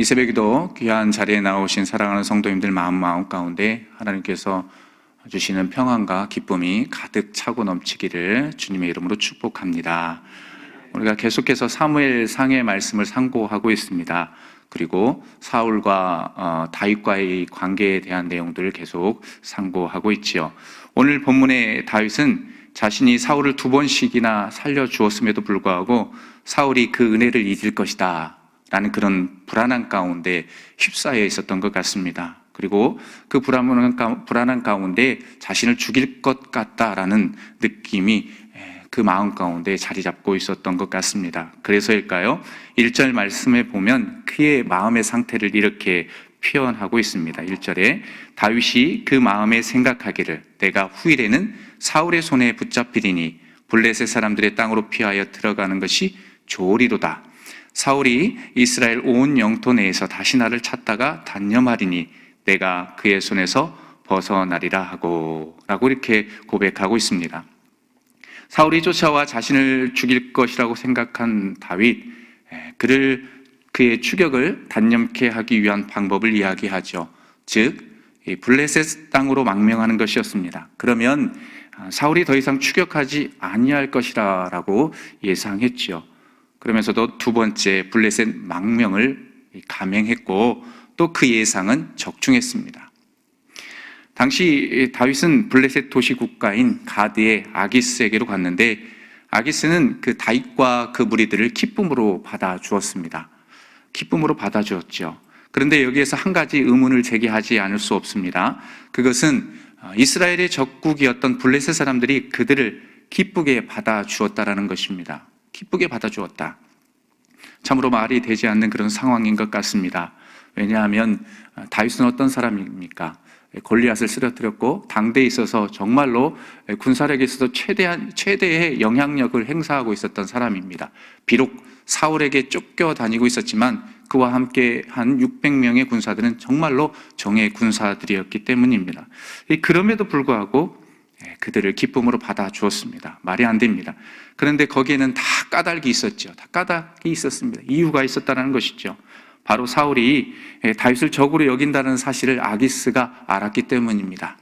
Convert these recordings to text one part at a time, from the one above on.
이 새벽에도 귀한 자리에 나오신 사랑하는 성도님들 마음 마음 가운데 하나님께서 주시는 평안과 기쁨이 가득 차고 넘치기를 주님의 이름으로 축복합니다. 우리가 계속해서 사무엘 상의 말씀을 상고하고 있습니다. 그리고 사울과 어, 다윗과의 관계에 대한 내용들을 계속 상고하고 있지요. 오늘 본문의 다윗은 자신이 사울을 두 번씩이나 살려 주었음에도 불구하고 사울이 그 은혜를 잊을 것이다. 라는 그런 불안한 가운데 휩싸여 있었던 것 같습니다. 그리고 그 불안한, 가운데 자신을 죽일 것 같다라는 느낌이 에, 그 마음 가운데 자리 잡고 있었던 것 같습니다. 그래서일까요? 1절 말씀에 보면 그의 마음의 상태를 이렇게 표현하고 있습니다. 1절에 다윗이 그 마음에 생각하기를 내가 후일에는 사울의 손에 붙잡히리니 블레셋 사람들의 땅으로 피하여 들어가는 것이 좋으리로다. 사울이 이스라엘 온 영토 내에서 다시 나를 찾다가 단념하리니 내가 그의 손에서 벗어나리라 하고 라고 이렇게 고백하고 있습니다. 사울이 쫓아와 자신을 죽일 것이라고 생각한 다윗, 에, 그를 그의 추격을 단념케 하기 위한 방법을 이야기하죠. 즉, 이 블레셋 땅으로 망명하는 것이었습니다. 그러면 아, 사울이 더 이상 추격하지 아니할 것이라고 예상했지요. 그러면서도 두 번째 블레셋 망명을 감행했고 또 그 예상은 적중했습니다. 당시 다윗은 블레셋 도시 국가인 가드의 아기스에게로 갔는데 아기스는 그 다윗과 그 무리들을 기쁨으로 받아 주었습니다. 기쁨으로 받아 주었죠. 그런데 여기에서 한 가지 의문을 제기하지 않을 수 없습니다. 그것은 어, 이스라엘의 적국이었던 블레셋 사람들이 그들을 기쁘게 받아 주었다라는 것입니다. 기쁘게 받아 주었다. 참으로 말이 되지 않는 그런 상황인 것 같습니다. 왜냐하면 어, 다윗은 어떤 사람입니까? 골리앗을 쓰러뜨렸고 당대에 있어서 정말로 군사력에 있어서 최대한 최대의 영향력을 행사하고 있었던 사람입니다. 비록 사울에게 쫓겨 다니고 있었지만 그와 함께 한 600명의 군사들은 정말로 정의 군사들이었기 때문입니다. 그럼에도 불구하고 예, 그들을 기쁨으로 받아 주었습니다. 말이 안 됩니다. 그런데 거기에는 다 까닭이 있었죠. 다 까닭이 있었습니다. 이유가 있었다는 것이죠. 바로 사울이 예, 다윗을 적으로 여긴다는 사실을 아기스가 알았기 때문입니다.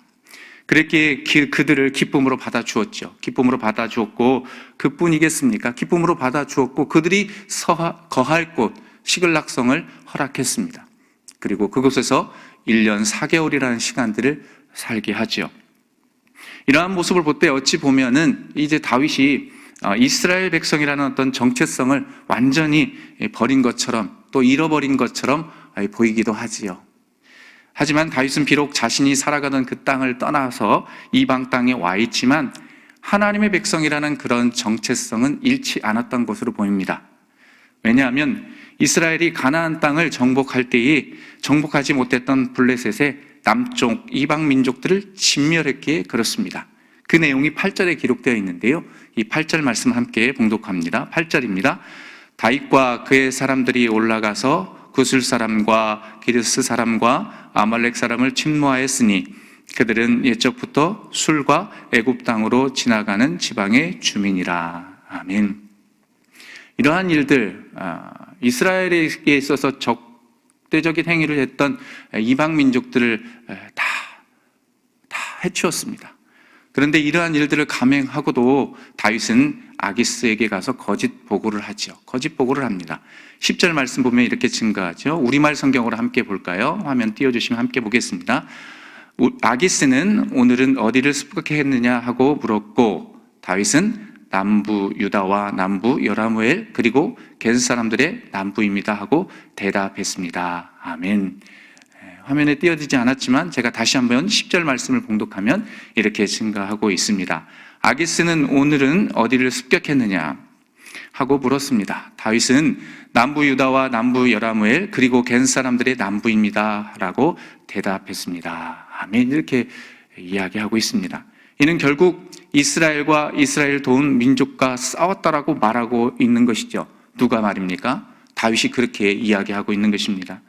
기- 그들을 기쁨으로 받아 주었죠. 기쁨으로 받아 주었고 그뿐이겠습니까? 기쁨으로 받아 주었고 그들이 서하, 거할 곳 시글락성을 허락했습니다. 그리고 그곳에서 1년 4개월이라는 시간들을 살게 하죠. 이러한 모습을 볼 때 어찌 보면은 이제 다윗이 어, 이스라엘 백성이라는 어떤 정체성을 완전히 버린 것처럼 또 잃어버린 것처럼 보이기도 하지요. 하지만 다윗은 비록 자신이 살아가던 그 땅을 떠나서 이방 땅에 와 있지만 하나님의 백성이라는 그런 정체성은 잃지 않았던 것으로 보입니다. 왜냐하면 이스라엘이 가나안 땅을 정복할 때에 정복하지 못했던 블레셋의 남쪽 이방 민족들을 진멸했기에 그렇습니다. 그 내용이 8절에 기록되어 있는데요. 이 8절 말씀 함께 봉독합니다. 8절입니다. 다윗과 그의 사람들이 올라가서 구슬 사람과 기르스 사람과 아말렉 사람을 침노하였으니 그들은 옛적부터 술과 애굽 땅으로 지나가는 지방의 주민이라. 아멘. 이러한 일들 아, 이스라엘에게 있어서 적 대적인 행위를 했던 이방 민족들을 다, 다 해치웠습니다. 그런데 이러한 일들을 감행하고도 다윗은 아기스에게 가서 거짓 보고를 하죠. 거짓 보고를 합니다. 10절 말씀 보면 이렇게 증가하죠. 우리말 성경으로 함께 볼까요? 화면 띄워주시면 함께 보겠습니다. 우- 아기스는 오늘은 어디를 습격했느냐 하고 물었고 다윗은 남부 유다와 남부 여라무엘 그리고 겐 사람들의 남부입니다 하고 대답했습니다. 아멘. 에, 화면에 띄어지지 않았지만 제가 다시 한번 10절 말씀을 봉독하면 이렇게 증가하고 있습니다. 아기스는 오늘은 어디를 습격했느냐 하고 물었습니다. 다윗은 남부 유다와 남부 여라무엘 그리고 겐 사람들의 남부입니다라고 대답했습니다. 아멘 이렇게 이야기하고 있습니다. 이는 결국 이스라엘과 이스라엘 도운 민족과 싸웠다라고 말하고 있는 것이죠. 누가 말입니까? 다윗이 그렇게 이야기하고 있는 것입니다.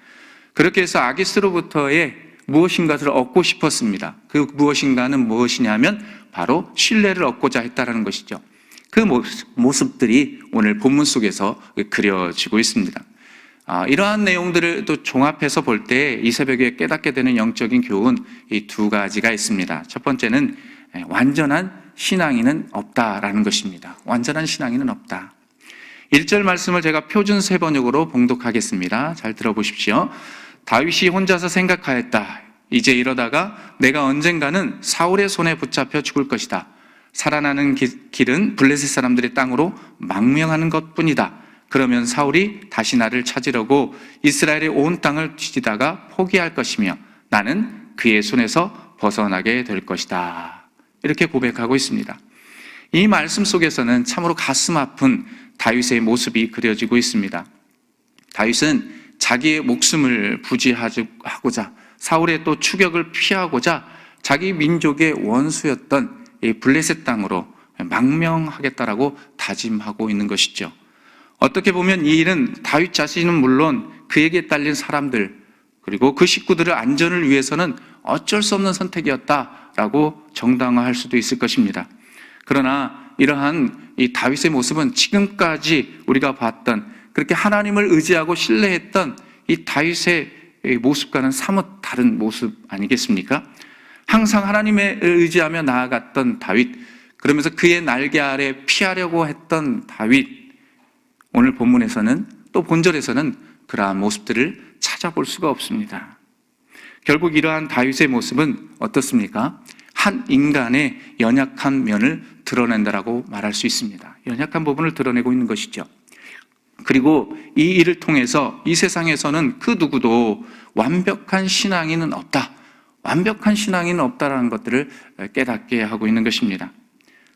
그렇게 해서 아기스로부터의 무엇인가를 얻고 싶었습니다. 그 무엇인가는 무엇이냐면 바로 신뢰를 얻고자 했다라는 것이죠. 그 모습- 모습들이 오늘 본문 속에서 그려지고 있습니다. 아, 이러한 내용들을 또 종합해서 볼 때 이 새벽에 깨닫게 되는 영적인 교훈 이 두 가지가 있습니다. 첫 번째는 예, 완전한 신앙인은 없다라는 것입니다. 완전한 신앙인은 없다. 1절 말씀을 제가 표준 세 번역으로 봉독하겠습니다. 잘 들어보십시오. 다윗이 혼자서 생각하였다. 이제 이러다가 내가 언젠가는 사울의 손에 붙잡혀 죽을 것이다. 살아나는 기- 길은 블레셋 사람들의 땅으로 망명하는 것 뿐이다. 그러면 사울이 다시 나를 찾으려고 이스라엘의 온 땅을 뒤지다가 포기할 것이며 나는 그의 손에서 벗어나게 될 것이다. 이렇게 고백하고 있습니다. 이 말씀 속에서는 참으로 가슴 아픈 다윗의 모습이 그려지고 있습니다. 다윗은 자기의 목숨을 부지하고자 사울의 또 추격을 피하고자 자기 민족의 원수였던 이 블레셋 땅으로 망명하겠다라고 다짐하고 있는 것이죠. 어떻게 보면 이 일은 다윗 자신은 물론 그에게 딸린 사람들 그리고 그 식구들의 안전을 위해서는 어쩔 수 없는 선택이었다 라고 정당화할 수도 있을 것입니다. 그러나 이러한 이 다윗의 모습은 지금까지 우리가 봤던 그렇게 하나님을 의지하고 신뢰했던 이 다윗의 이 모습과는 사뭇 다른 모습 아니겠습니까? 항상 하나님을 의지하며 나아갔던 다윗, 그러면서 그의 날개 아래 피하려고 했던 다윗, 오늘 본문에서는 또 본절에서는 그러한 모습들을 찾아볼 수가 없습니다. 결국 이러한 다윗의 모습은 어떻습니까? 한 인간의 연약한 면을 드러낸다라고 말할 수 있습니다. 연약한 부분을 드러내고 있는 것이죠. 그리고 이 일을 통해서 이 세상에서는 그 누구도 완벽한 신앙인은 없다. 완벽한 신앙인은 없다라는 것들을 깨닫게 하고 있는 것입니다.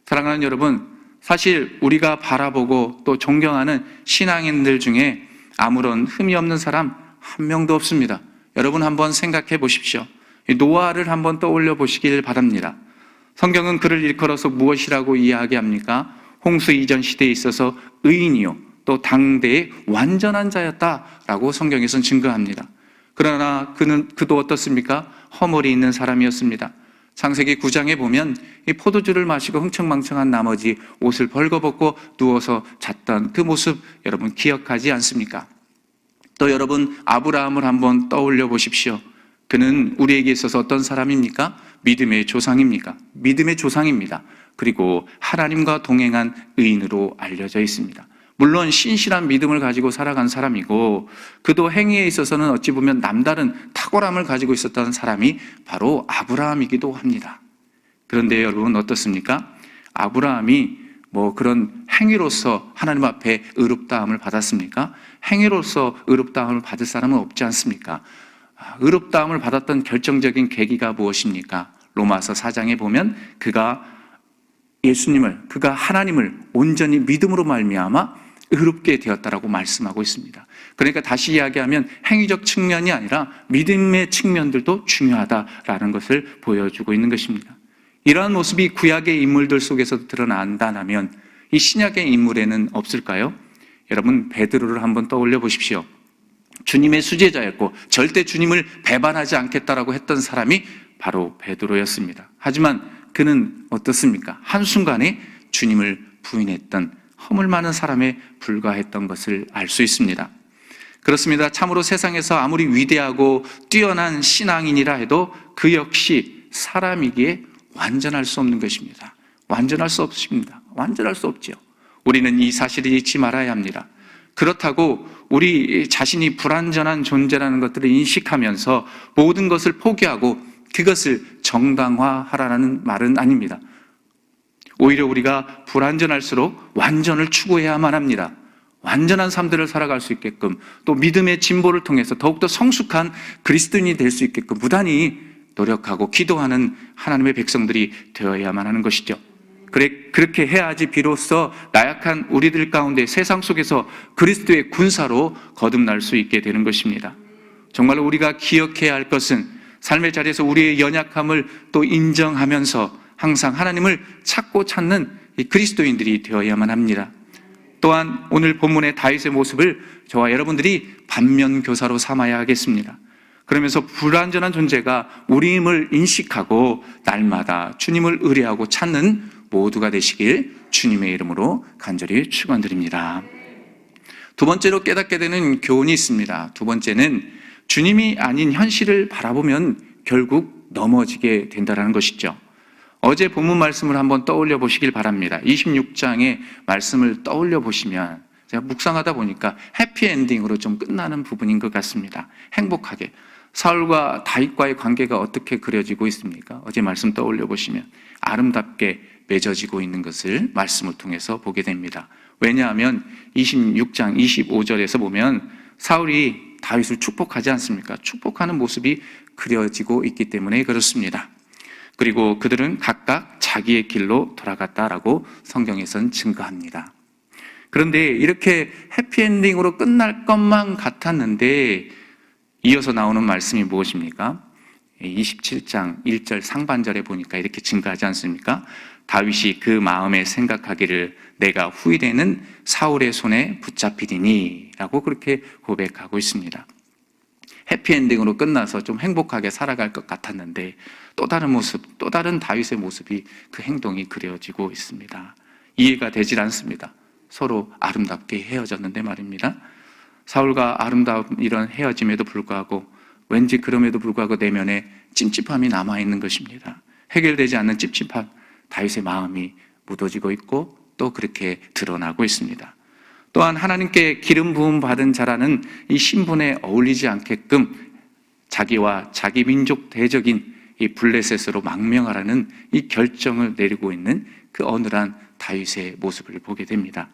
사랑하는 여러분, 사실 우리가 바라보고 또 존경하는 신앙인들 중에 아무런 흠이 없는 사람 한 명도 없습니다. 여러분 한번 생각해 보십시오. 이 노아를 한번 떠올려 보시길 바랍니다. 성경은 그를 일컬어서 무엇이라고 이야기합니까? 홍수 이전 시대에 있어서 의인이요. 또 당대의 완전한 자였다라고 성경에서는 증거합니다. 그러나 그는 그도 어떻습니까? 허물이 있는 사람이었습니다. 창세기 9장에 보면 이 포도주를 마시고 흥청망청한 나머지 옷을 벌거벗고 누워서 잤던 그 모습 여러분 기억하지 않습니까? 또 여러분 아브라함을 한번 떠올려 보십시오. 그는 우리에게 있어서 어떤 사람입니까? 믿음의 조상입니까? 믿음의 조상입니다. 그리고 하나님과 동행한 의인으로 알려져 있습니다. 물론 신실한 믿음을 가지고 살아간 사람이고 그도 행위에 있어서는 어찌 보면 남다른 탁월함을 가지고 있었던 사람이 바로 아브라함이기도 합니다. 그런데 여러분 어떻습니까? 아브라함이 뭐 그런 행위로서 하나님 앞에 의롭다함을 받았습니까? 행위로서 의롭다함을 받을 사람은 없지 않습니까? 아, 의롭다함을 받았던 결정적인 계기가 무엇입니까? 로마서 4장에 보면 그가 예수님을 그가 하나님을 온전히 믿음으로 말미암아 의롭게 되었다라고 말씀하고 있습니다. 그러니까 다시 이야기하면 행위적 측면이 아니라 믿음의 측면들도 중요하다라는 것을 보여주고 있는 것입니다. 이러한 모습이 구약의 인물들 속에서 드러난다면 이 신약의 인물에는 없을까요? 여러분 베드로를 한번 떠올려 보십시오. 주님의 수제자였고 절대 주님을 배반하지 않겠다라고 했던 사람이 바로 베드로였습니다. 하지만 그는 어떻습니까? 한순간에 주님을 부인했던 허물 많은 사람에 불과했던 것을 알 수 있습니다. 그렇습니다. 참으로 세상에서 아무리 위대하고 뛰어난 신앙인이라 해도 그 역시 사람이기에 완전할 수 없는 것입니다. 완전할 수 없습니다. 완전할 수 없죠. 우리는 이 사실을 잊지 말아야 합니다. 그렇다고 우리 자신이 불완전한 존재라는 것들을 인식하면서 모든 것을 포기하고 그것을 정당화하라는 말은 아닙니다. 오히려 우리가 불완전할수록 완전을 추구해야만 합니다. 완전한 삶들을 살아갈 수 있게끔 또 믿음의 진보를 통해서 더욱더 성숙한 그리스도인이 될 수 있게끔 무단히 노력하고 기도하는 하나님의 백성들이 되어야만 하는 것이죠. 그래, 그렇게 해야지 비로소 나약한 우리들 가운데 세상 속에서 그리스도의 군사로 거듭날 수 있게 되는 것입니다. 정말로 우리가 기억해야 할 것은 삶의 자리에서 우리의 연약함을 또 인정하면서 항상 하나님을 찾고 찾는 이 그리스도인들이 되어야만 합니다. 또한 오늘 본문의 다윗의 모습을 저와 여러분들이 반면 교사로 삼아야 하겠습니다. 그러면서 불완전한 존재가 우리임을 인식하고 날마다 주님을 의뢰하고 찾는 모두가 되시길 주님의 이름으로 간절히 축원드립니다. 두 번째로 깨닫게 되는 교훈이 있습니다. 두 번째는 주님이 아닌 현실을 바라보면 결국 넘어지게 된다는 것이죠. 어제 본문 말씀을 한번 떠올려 보시길 바랍니다. 26장의 말씀을 떠올려 보시면 제가 묵상하다 보니까 해피엔딩으로 좀 끝나는 부분인 것 같습니다. 행복하게. 사울과 다윗과의 관계가 어떻게 그려지고 있습니까? 어제 말씀 떠올려 보시면 아름답게 맺어지고 있는 것을 말씀을 통해서 보게 됩니다. 왜냐하면 26장 25절에서 보면 사울이 다윗을 축복하지 않습니까? 축복하는 모습이 그려지고 있기 때문에 그렇습니다. 그리고 그들은 각각 자기의 길로 돌아갔다라고 성경에선 증거합니다. 그런데 이렇게 해피엔딩으로 끝날 것만 같았는데 이어서 나오는 말씀이 무엇입니까? 27장 1절 상반절에 보니까 이렇게 증가하지 않습니까? 다윗이 그 마음에 생각하기를 내가 후일에는 사울의 손에 붙잡히리니 라고 그렇게 고백하고 있습니다. 해피엔딩으로 끝나서 좀 행복하게 살아갈 것 같았는데 또 다른 모습, 또 다른 다윗의 모습이 그 행동이 그려지고 있습니다. 이해가 되질 않습니다. 서로 아름답게 헤어졌는데 말입니다. 사울과 아름다운 이런 헤어짐에도 불구하고 왠지 그럼에도 불구하고 내면에 찝찝함이 남아 있는 것입니다. 해결되지 않는 찝찝함, 다윗의 마음이 묻어지고 있고 또 그렇게 드러나고 있습니다. 또한 하나님께 기름 부음 받은 자라는 이 신분에 어울리지 않게끔 자기와 자기 민족 대적인 이 블레셋으로 망명하라는 이 결정을 내리고 있는 그 어느한 다윗의 모습을 보게 됩니다.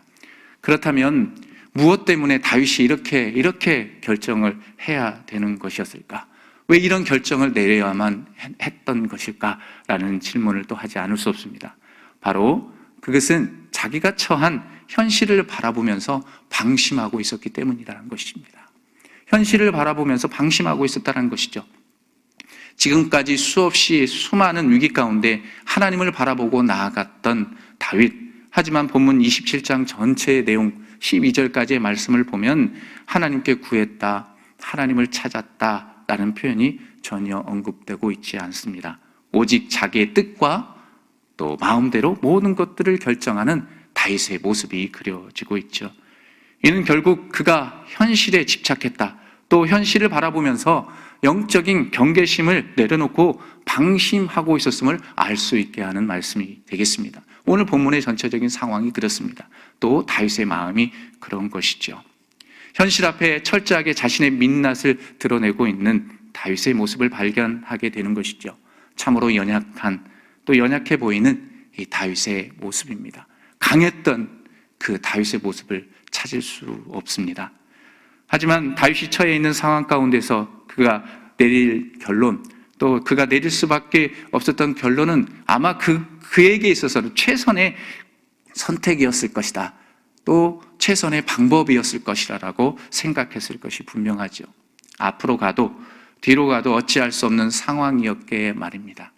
그렇다면 무엇 때문에 다윗이 이렇게 이렇게 결정을 해야 되는 것이었을까? 왜 이런 결정을 내려야만 했던 것일까라는 질문을 또 하지 않을 수 없습니다. 바로 그것은 자기가 처한 현실을 바라보면서 방심하고 있었기 때문이라는 것입니다. 현실을 바라보면서 방심하고 있었다는 것이죠. 지금까지 수없이 수많은 위기 가운데 하나님을 바라보고 나아갔던 다윗. 하지만 본문 27장 전체의 내용 12절까지의 말씀을 보면 하나님께 구했다, 하나님을 찾았다 라는 표현이 전혀 언급되고 있지 않습니다. 오직 자기의 뜻과 또 마음대로 모든 것들을 결정하는 다윗의 모습이 그려지고 있죠. 이는 결국 그가 현실에 집착했다. 또 현실을 바라보면서 영적인 경계심을 내려놓고 방심하고 있었음을 알 수 있게 하는 말씀이 되겠습니다. 오늘 본문의 전체적인 상황이 그렇습니다. 또 다윗의 마음이 그런 것이죠. 현실 앞에 철저하게 자신의 민낯을 드러내고 있는 다윗의 모습을 발견하게 되는 것이죠. 참으로 연약한 또 연약해 보이는 이 다윗의 모습입니다. 강했던 그 다윗의 모습을 찾을 수 없습니다. 하지만 다윗이 처해 있는 상황 가운데서 그가 내릴 결론, 또 그가 내릴 수밖에 없었던 결론은 아마 그, 그에게 있어서는 최선의 선택이었을 것이다. 또 최선의 방법이었을 것이라고 생각했을 것이 분명하죠. 앞으로 가도 뒤로 가도 어찌할 수 없는 상황이었기에 말입니다.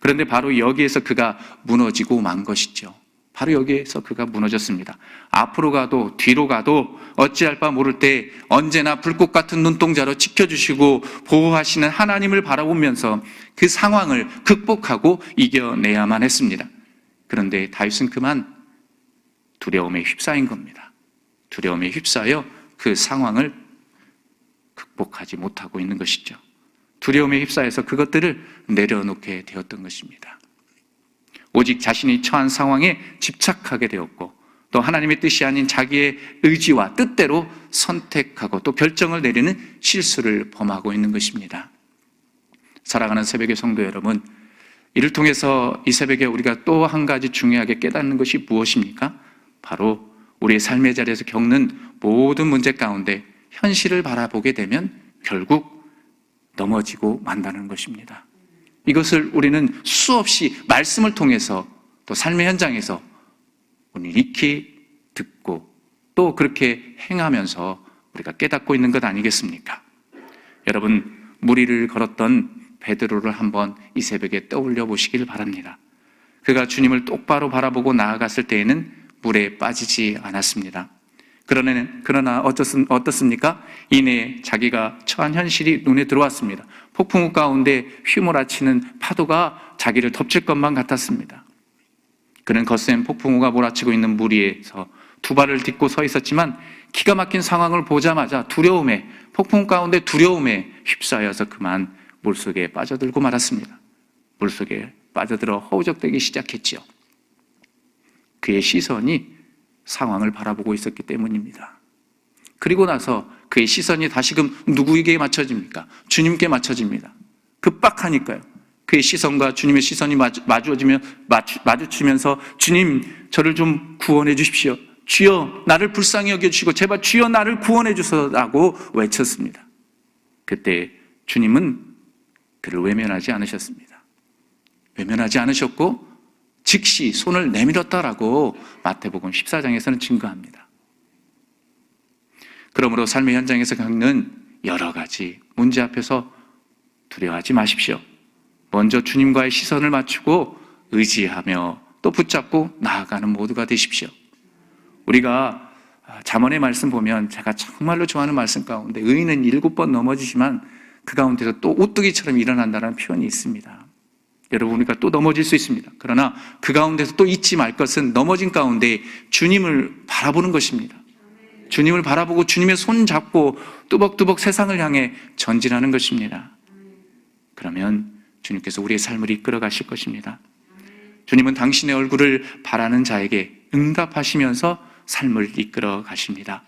그런데 바로 여기에서 그가 무너지고 만 것이죠. 바로 여기에서 그가 무너졌습니다. 앞으로 가도 뒤로 가도 어찌할 바 모를 때 언제나 불꽃 같은 눈동자로 지켜주시고 보호하시는 하나님을 바라보면서 그 상황을 극복하고 이겨내야만 했습니다. 그런데 다윗은 그만 두려움에 휩싸인 겁니다. 두려움에 휩싸여 그 상황을 극복하지 못하고 있는 것이죠. 두려움에 휩싸여서 그것들을 내려놓게 되었던 것입니다. 오직 자신이 처한 상황에 집착하게 되었고 또 하나님의 뜻이 아닌 자기의 의지와 뜻대로 선택하고 또 결정을 내리는 실수를 범하고 있는 것입니다. 사랑하는 새벽의 성도 여러분, 이를 통해서 이 새벽에 우리가 또 한 가지 중요하게 깨닫는 것이 무엇입니까? 바로 우리의 삶의 자리에서 겪는 모든 문제 가운데 현실을 바라보게 되면 결국 넘어지고 만다는 것입니다. 이것을 우리는 수없이 말씀을 통해서 또 삶의 현장에서 우리 익히 듣고 또 그렇게 행하면서 우리가 깨닫고 있는 것 아니겠습니까? 여러분 무리를 걸었던 베드로를 한번 이 새벽에 떠올려 보시길 바랍니다. 그가 주님을 똑바로 바라보고 나아갔을 때에는 물에 빠지지 않았습니다. 그러나, 어떻습니까? 이내 자기가 처한 현실이 눈에 들어왔습니다. 폭풍우 가운데 휘몰아치는 파도가 자기를 덮칠 것만 같았습니다. 그는 거센 폭풍우가 몰아치고 있는 무리에서 두 발을 딛고 서 있었지만 기가 막힌 상황을 보자마자 두려움에 폭풍 가운데 두려움에 휩싸여서 그만 물속에 빠져들고 말았습니다. 물속에 빠져들어 허우적대기 시작했지요. 그의 시선이 상황을 바라보고 있었기 때문입니다. 그리고 나서 그의 시선이 다시금 누구에게 맞춰집니까? 주님께 맞춰집니다. 급박하니까요. 그의 시선과 주님의 시선이 마주, 마주어지면 마주, 마주치면서 주님 저를 좀 구원해 주십시오. 주여 나를 불쌍히 여겨 주시고 제발 주여 나를 구원해 주소라고 외쳤습니다. 그때 주님은 그를 외면하지 않으셨습니다. 외면하지 않으셨고 즉시 손을 내밀었다라고 마태복음 14장에서는 증거합니다. 그러므로 삶의 현장에서 겪는 여러 가지 문제 앞에서 두려워하지 마십시오. 먼저 주님과의 시선을 맞추고 의지하며 또 붙잡고 나아가는 모두가 되십시오. 우리가 잠언의 말씀 보면 제가 정말로 좋아하는 말씀 가운데 의인은 일곱 번 넘어지지만 그 가운데서 또 오뚜기처럼 일어난다는 표현이 있습니다. 여러분 우리가 또 넘어질 수 있습니다. 그러나 그 가운데서 또 잊지 말 것은 넘어진 가운데 주님을 바라보는 것입니다. 주님을 바라보고 주님의 손 잡고 뚜벅뚜벅 세상을 향해 전진하는 것입니다. 그러면 주님께서 우리의 삶을 이끌어 가실 것입니다. 주님은 당신의 얼굴을 바라는 자에게 응답하시면서 삶을 이끌어 가십니다.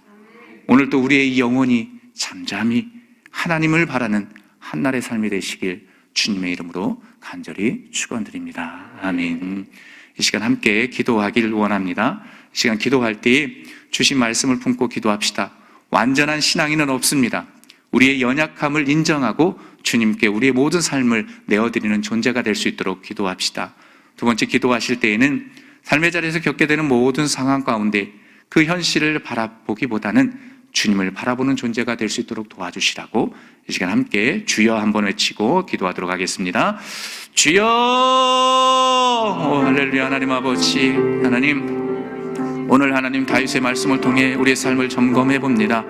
오늘도 우리의 영혼이 잠잠히 하나님을 바라는 한날의 삶이 되시길 주님의 이름으로 간절히 축원드립니다. 아멘. 이 시간 함께 기도하길 원합니다. 이 시간 기도할 때 주신 말씀을 품고 기도합시다. 완전한 신앙인은 없습니다. 우리의 연약함을 인정하고 주님께 우리의 모든 삶을 내어드리는 존재가 될 수 있도록 기도합시다. 두 번째 기도하실 때에는 삶의 자리에서 겪게 되는 모든 상황 가운데 그 현실을 바라보기보다는 주님을 바라보는 존재가 될 수 있도록 도와주시라고 이 시간 함께 주여 한번 외치고 기도하도록 하겠습니다. 주여! 오, 할렐루야 하나님 아버지 하나님 오늘 하나님 다윗의 말씀을 통해 우리의 삶을 점검해 봅니다.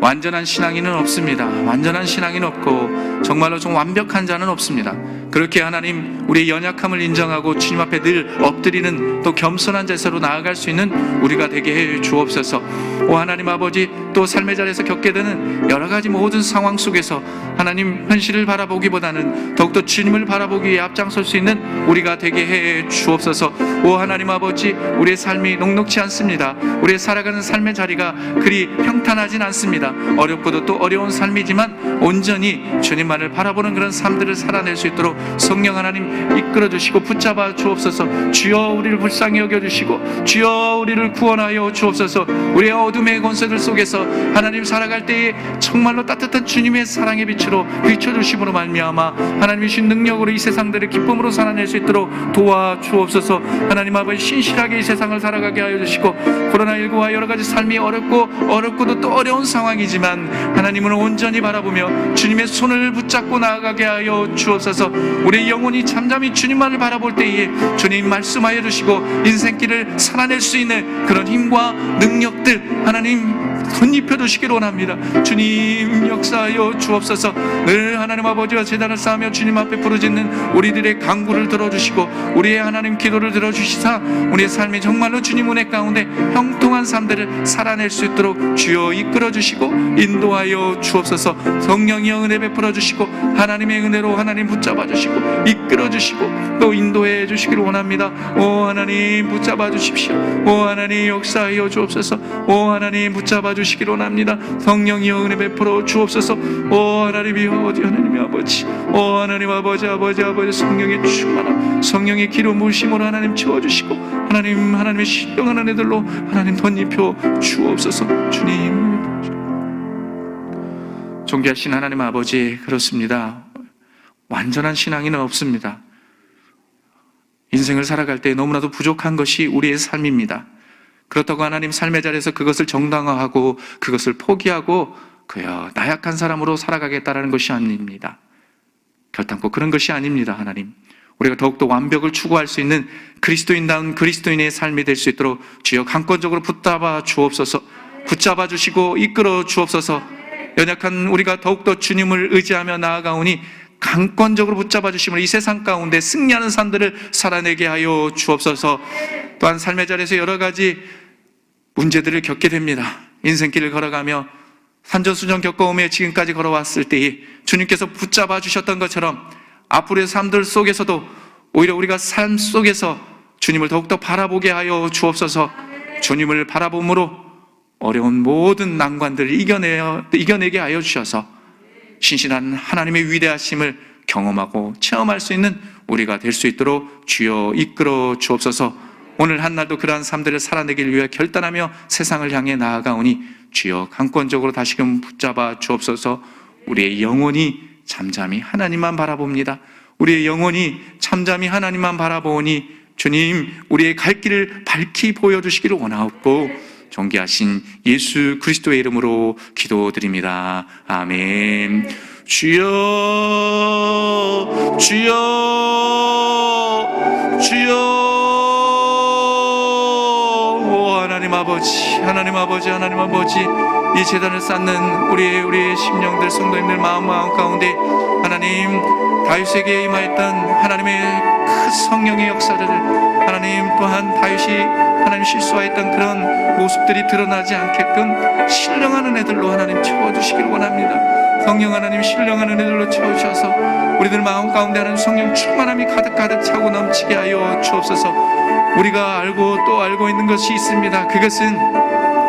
완전한 신앙인은 없습니다. 완전한 신앙인은 없고 정말로 좀 완벽한 자는 없습니다. 그렇게 하나님 우리의 연약함을 인정하고 주님 앞에 늘 엎드리는 또 겸손한 자세로 나아갈 수 있는 우리가 되게 해 주옵소서. 오 하나님 아버지 또 삶의 자리에서 겪게 되는 여러 가지 모든 상황 속에서 하나님 현실을 바라보기보다는 더욱더 주님을 바라보기 위해 앞장설 수 있는 우리가 되게 해 주옵소서. 오 하나님 아버지 우리의 삶이 녹록치 않습니다. 우리의 살아가는 삶의 자리가 그리 평탄하진 않습니다. 어렵고도 또 어려운 삶이지만 온전히 주님만을 바라보는 그런 삶들을 살아낼 수 있도록 성령 하나님 이끌어 주시고 붙잡아 주옵소서. 주여 우리를 불쌍히 여겨 주시고 주여 우리를 구원하여 주옵소서. 우리의 어둠의 권세들 속에서 하나님 살아갈 때에 정말로 따뜻한 주님의 사랑의 빛으로 비춰 주심으로 말미암아 하나님의 신 능력으로 이 세상들을 기쁨으로 살아낼 수 있도록 도와 주옵소서. 하나님 아버지 신실하게 이 세상을 살아가게 하여 주시고 코로나19와 여러 가지 삶이 어렵고 어렵고도 또 어려운 상황이지만 하나님을 온전히 바라보며 주님의 손을 붙잡고 나아가게 하여 주옵소서. 우리의 영혼이 잠잠히 주님만을 바라볼 때에 주님 말씀하여 주시고 인생길을 살아낼 수 있는 그런 힘과 능력들 하나님 덧입혀 주시기를 원합니다. 주님 역사하여 주옵소서. 늘 하나님 아버지와 재단을 쌓으며 주님 앞에 부르짖는 우리들의 간구를 들어주시고 우리의 하나님 기도를 들어주시사 우리의 삶이 정말로 주님 은혜 가운데 형통한 삶들을 살아낼 수 있도록 주여 이끌어 주시고 인도하여 주옵소서. 성령이여 은혜 베풀어 주시고 하나님의 은혜로 하나님 붙잡아 주시고 이끌어 주시고 또 인도해 주시기를 원합니다. 오 하나님 붙잡아 주십시오. 오 하나님 역사하여 주옵소서. 오 하나님 붙잡아 주시 기를 원합니다. 성령이여 은혜 베풀어 주옵소서. 오 하나님이여 아버지 하나님의 아버지. 오 하나님 아버지 아버지 아버지 성령의 충만함 성령의 기름 부심으로 하나님 채워 주시고 하나님 하나님의 신령한 은혜들로 하나님 덧입혀 주옵소서. 주님 존귀하신 하나님 아버지 그렇습니다. 완전한 신앙인은 없습니다. 인생을 살아갈 때 너무나도 부족한 것이 우리의 삶입니다. 그렇다고 하나님 삶의 자리에서 그것을 정당화하고 그것을 포기하고 그여 나약한 사람으로 살아가겠다라는 것이 아닙니다. 결단코 그런 것이 아닙니다, 하나님. 우리가 더욱더 완벽을 추구할 수 있는 그리스도인다운 그리스도인의 삶이 될 수 있도록 주여 강권적으로 붙잡아 주옵소서, 붙잡아 주시고 이끌어 주옵소서, 연약한 우리가 더욱더 주님을 의지하며 나아가오니 강권적으로 붙잡아 주심을 이 세상 가운데 승리하는 삶들을 살아내게 하여 주옵소서. 또한 삶의 자리에서 여러 가지 문제들을 겪게 됩니다. 인생길을 걸어가며 산전수전 겪어오며 지금까지 걸어왔을 때에 주님께서 붙잡아 주셨던 것처럼 앞으로의 삶들 속에서도 오히려 우리가 삶 속에서 주님을 더욱더 바라보게 하여 주옵소서 주님을 바라봄으로 어려운 모든 난관들을 이겨내어, 이겨내게 하여 주셔서 신실한 하나님의 위대하심을 경험하고 체험할 수 있는 우리가 될 수 있도록 주여 이끌어 주옵소서 오늘 한날도 그러한 삶들을 살아내길 위해 결단하며 세상을 향해 나아가오니 주여 강권적으로 다시금 붙잡아 주옵소서 우리의 영혼이 잠잠히 하나님만 바라봅니다. 우리의 영혼이 잠잠히 하나님만 바라보니 주님 우리의 갈 길을 밝히 보여주시기를 원하옵고 존귀하신 예수 그리스도의 이름으로 기도드립니다. 아멘. 주여, 주여, 주여, 하나님 아버지, 하나님 아버지, 하나님 아버지, 이 재단을 쌓는 우리의 우리의 심령들, 성도님들 마음 마음 가운데 하나님 다윗에게 임하였던 하나님의 그 성령의 역사를 하나님 또한 다윗이 하나님 실수하였던 그런 모습들이 드러나지 않게끔 신령하는 애들로 하나님 채워주시길 원합니다. 성령 하나님 신령하는 애들로 채워주셔서 우리들 마음 가운데 하나님 성령 충만함이 가득 가득 차고 넘치게 하여 주옵소서. 우리가 알고 또 알고 있는 것이 있습니다. 그것은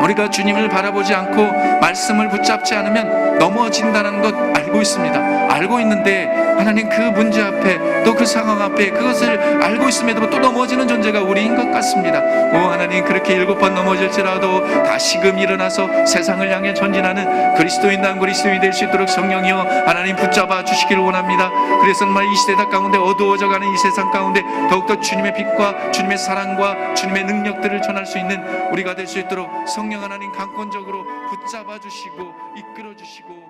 우리가 주님을 바라보지 않고 말씀을 붙잡지 않으면 넘어진다는 것 알고 있습니다. 알고 있는데 하나님 그 문제 앞에 또 그 상황 앞에 그것을 알고 있음에도 또 넘어지는 존재가 우리인 것 같습니다. 오 하나님 그렇게 일곱 번 넘어질지라도 다시금 일어나서 세상을 향해 전진하는 그리스도인 난 그리스도인이 될 수 있도록 성령이여 하나님 붙잡아 주시기를 원합니다. 그래서 정말 이 시대 가운데 어두워져가는 이 세상 가운데 더욱더 주님의 빛과 주님의 사랑과 주님의 능력들을 전할 수 있는 우리가 될 수 있도록 성령 하나님 강권적으로 붙잡아 주시고 이끌어 주시고